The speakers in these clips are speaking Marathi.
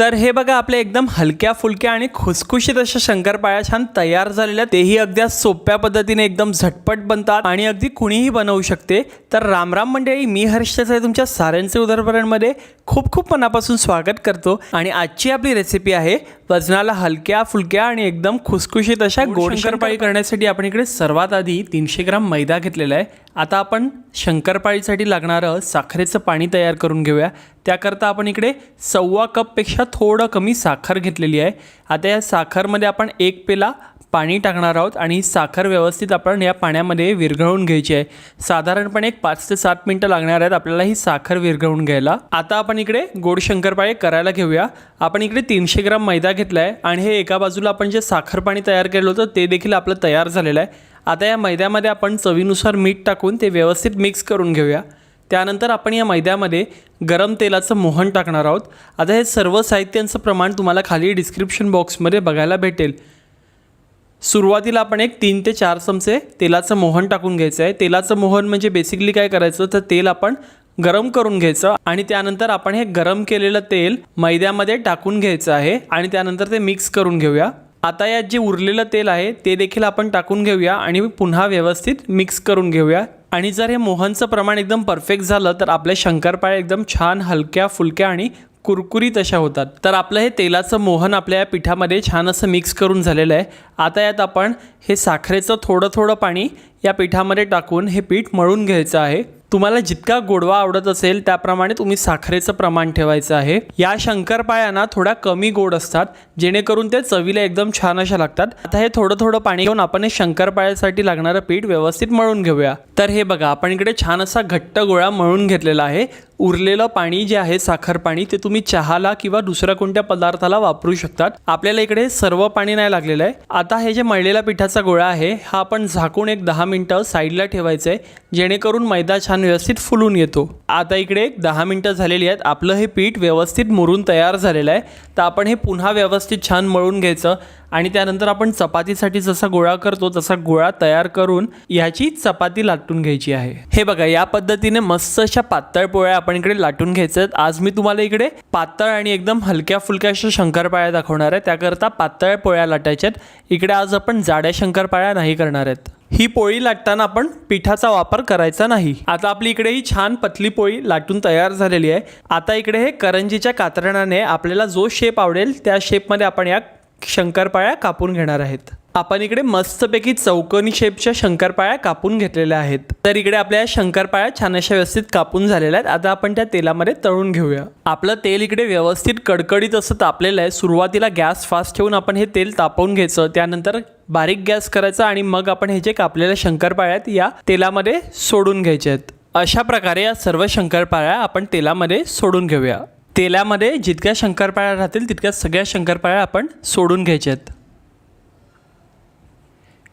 तर हे बघा आपल्या एकदम हलक्या फुलक्या आणि खुसखुशीत अशा शंकरपाळ्या छान तयार झालेल्या. तेही अगदी सोप्या पद्धतीने एकदम झटपट बनतात आणि अगदी कुणीही बनवू शकते. तर रामराम मंडळी मी हर्ष तुमच्या साऱ्यांचे उदरभरणमध्ये खूप खूप मनापासून स्वागत करतो. आणि आजची आपली रेसिपी आहे वजनाला हलक्या फुलक्या आणि एकदम खुसखुशीत अशा गोड शंकरपाळी करण्यासाठी आपण इकडे सर्वात आधी तीनशे ग्राम मैदा घेतलेला आहे. आता आपण शंकरपाळीसाठी लागणारं साखरेचं पाणी तयार करून घेऊया. त्याकरता आपण इकडे सव्वा कपपेक्षा थोडं कमी साखर घेतलेली आहे. आता या साखरमध्ये आपण एक पेला पाणी टाकणार आहोत आणि साखर व्यवस्थित आपण या पाण्यामध्ये विरघळवून घ्यायची आहे. साधारणपणे एक पाच ते सात मिनटं लागणार आहेत आपल्याला ही साखर विरघळवून घ्यायला. आता आपण इकडे गोड शंकरपाळे करायला घेऊया. आपण इकडे तीनशे ग्राम मैदा घेतला आहे आणि हे एका बाजूला आपण जे साखर पाणी तयार केलं होतं ते देखील आपलं तयार झालेलं आहे. आता या मैद्यामध्ये आपण चवीनुसार मीठ टाकून ते व्यवस्थित मिक्स करून घेऊया. त्यानंतर आपण या मैद्यामध्ये गरम तेलाचं मोहन टाकणार आहोत. आता हे सर्व साहित्यांचं प्रमाण तुम्हाला खाली डिस्क्रिप्शन बॉक्समध्ये बघायला भेटेल. सुरुवातीला आपण एक तीन ते चार चमचे तेलाचं मोहन टाकून घ्यायचं आहे. तेलाचं मोहन म्हणजे बेसिकली काय करायचं? तर तेल आपण गरम करून घ्यायचं आणि त्यानंतर आपण हे गरम केलेलं तेल मैद्यामध्ये टाकून घ्यायचं आहे आणि त्यानंतर ते मिक्स करून घेऊया. आता यात जे उरलेलं तेल आहे ते देखील आपण टाकून घेऊया आणि पुन्हा व्यवस्थित मिक्स करून घेऊया. आणि जर हे मोहनचं प्रमाण एकदम परफेक्ट झालं तर आपले शंकरपाळे एकदम छान हलक्या फुलक्या आणि कुरकुरीत अशा होतात. तर आपलं हे तेलाचं मोहन आपल्या या पिठामध्ये छान असं मिक्स करून झालेलं आहे. आता यात आपण हे साखरेचं थोडं थोडं पाणी या पिठामध्ये टाकून हे पीठ मळून घ्यायचं आहे. तुम्हाला जितका गोडवा आवडत असेल त्याप्रमाणे तुम्ही साखरेचं प्रमाण ठेवायचं आहे. या शंकरपाळ्यांना थोडा कमी गोड असतात जेणेकरून ते चवीला एकदम छान अशा लागतात. आता हे थोडं थोडं पाणी घेऊन आपण हे शंकरपाळ्यासाठी लागणारं पीठ व्यवस्थित मळून घेऊया. तर हे बघा आपण इकडे छान असा घट्ट गोळा मळून घेतलेला आहे. उरलेलं पाणी जे आहे साखर पाणी ते तुम्ही चहाला किंवा दुसऱ्या कोणत्या पदार्थाला वापरू शकतात. आपल्याला इकडे सर्व पाणी नाही लागलेलं आहे. आता हे जे मळलेला पिठाचा गोळा आहे हा आपण झाकून एक दहा मिनटं साईडला ठेवायचं आहे जेणेकरून मैदा छान व्यवस्थित फुलून येतो. आता इकडे एक दहा मिनटं झालेली आहेत. आपलं हे पीठ व्यवस्थित मुरून तयार झालेलं आहे. तर आपण हे पुन्हा व्यवस्थित छान मळून घ्यायचं. आणि त्यानंतर आपण चपातीसाठी जसा गोळा करतो तसा गोळा तयार करून ह्याची चपाती लाटून घ्यायची आहे. हे बघा या पद्धतीने मस्त अशा पातळ पोळ्या आपण इकडे लाटून घ्यायच्या आहेत. आज मी तुम्हाला इकडे पातळ आणि एकदम हलक्या फुलक्या अशा शंकरपाळ्या दाखवणार आहे. त्याकरता पातळ पोळ्या लाटायच्या आहेत. इकडे आज आपण जाड्या शंकरपाळ्या नाही करणार आहेत. ही पोळी लाटताना आपण पिठाचा वापर करायचा नाही. आता आपली इकडे ही छान पतली पोळी लाटून तयार झालेली आहे. आता इकडे हे करंजीच्या कातरणाने आपल्याला जो शेप आवडेल त्या शेपमध्ये आपण या शंकरपाळ्या कापून घेणार आहेत. आपण इकडे मस्तपैकी चौकोनी शेपच्या शंकरपाळ्या कापून घेतलेल्या आहेत. तर इकडे आपल्या शंकरपाळ्या छान अशा व्यवस्थित कापून झालेल्या आहेत. आता आपण त्या तेलामध्ये तळून घेऊया. आपलं तेल इकडे व्यवस्थित कडकडीत असं तापलेलं आहे. सुरुवातीला गॅस फास्ट ठेवून आपण हे तेल तापवून घ्यायचं. त्यानंतर बारीक गॅस करायचा आणि मग आपण हे जे कापलेल्या शंकरपाळ्या आहेत या तेलामध्ये सोडून घ्यायच्या आहेत. अशा प्रकारे या सर्व शंकरपाळ्या आपण तेलामध्ये सोडून घेऊया. तेलामध्ये जितक्या शंकरपाळ्या राहतील तितक्या सगळ्या शंकरपाळ्या आपण सोडून घ्यायच्या आहेत.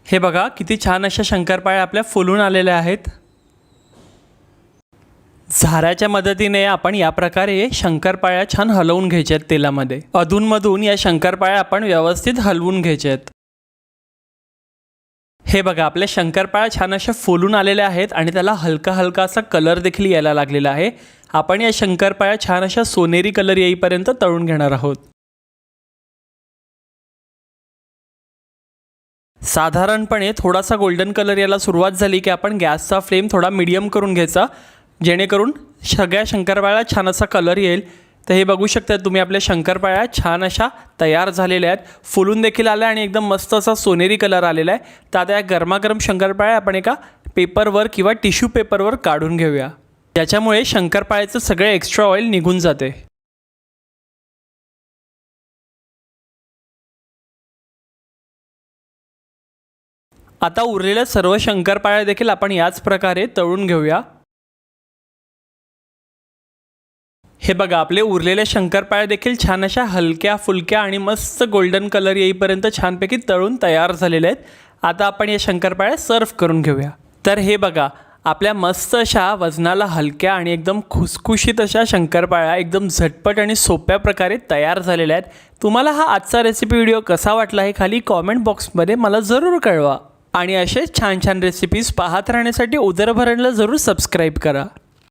हे बघा किती छान अशा शंकरपाळ्या आपल्या फुलून आलेल्या आहेत. झाऱ्याच्या मदतीने आपण या प्रकारे शंकरपाळ्या छान हलवून घ्यायच्या आहेत तेलामध्ये. अधूनमधून या शंकरपाळ्या आपण व्यवस्थित हलवून घ्यायच्या आहेत. हे बघा आपल्या शंकरपाळ्या छान अशा फुलून आलेल्या आहेत आणि त्याला हलका हलका असा कलर देखील यायला लागलेला आहे. आपण या शंकरपाळ्या छान अशा सोनेरी कलर येईपर्यंत तळून घेणार आहोत. साधारणपणे थोडासा गोल्डन कलर याला सुरुवात झाली की आपण गॅसचा फ्लेम थोडा मिडियम करून घ्यायचा जेणेकरून सगळ्या शंकरपाळ्या छान असा कलर येईल. तर हे बघू शकता तुम्ही आपल्या शंकरपाळ्या छान अशा तयार झालेल्या आहेत. फुलून देखील आल्या आणि एकदम मस्त असा सोनेरी कलर आलेला आहे. तर आता या गरमागरम शंकरपाळ्या आपण एका पेपरवर किंवा टिश्यू पेपरवर काढून घेऊया. त्याच्यामुळे शंकरपाळ्याचं सगळे एक्स्ट्रा ऑइल निघून जाते. आता उरलेल्या सर्व शंकरपाळ्या देखील आपण याच प्रकारे तळून घेऊया. हे बघा आपले उरलेल्या शंकरपाळ्या देखील छान अशा हलक्या फुलक्या आणि मस्त गोल्डन कलर येईपर्यंत छानपैकी तळून तयार झालेले आहेत. आता आपण या शंकरपाळ्या सर्व करून घेऊया. तर हे बघा आपल्या मस्त अशा वजनाला हलक्या आणि एकदम खुसखुशीत अशा शंकरपाळ्या एकदम झटपट आणि सोप्या प्रकारे तयार झालेल्या आहेत. तुम्हाला हा आजचा रेसिपी व्हिडिओ कसा वाटला हे खाली कॉमेंट बॉक्समध्ये मला जरूर कळवा. आणि असेच छान छान रेसिपीज पाहत राहण्यासाठी उदरभरणला जरूर सबस्क्राईब करा.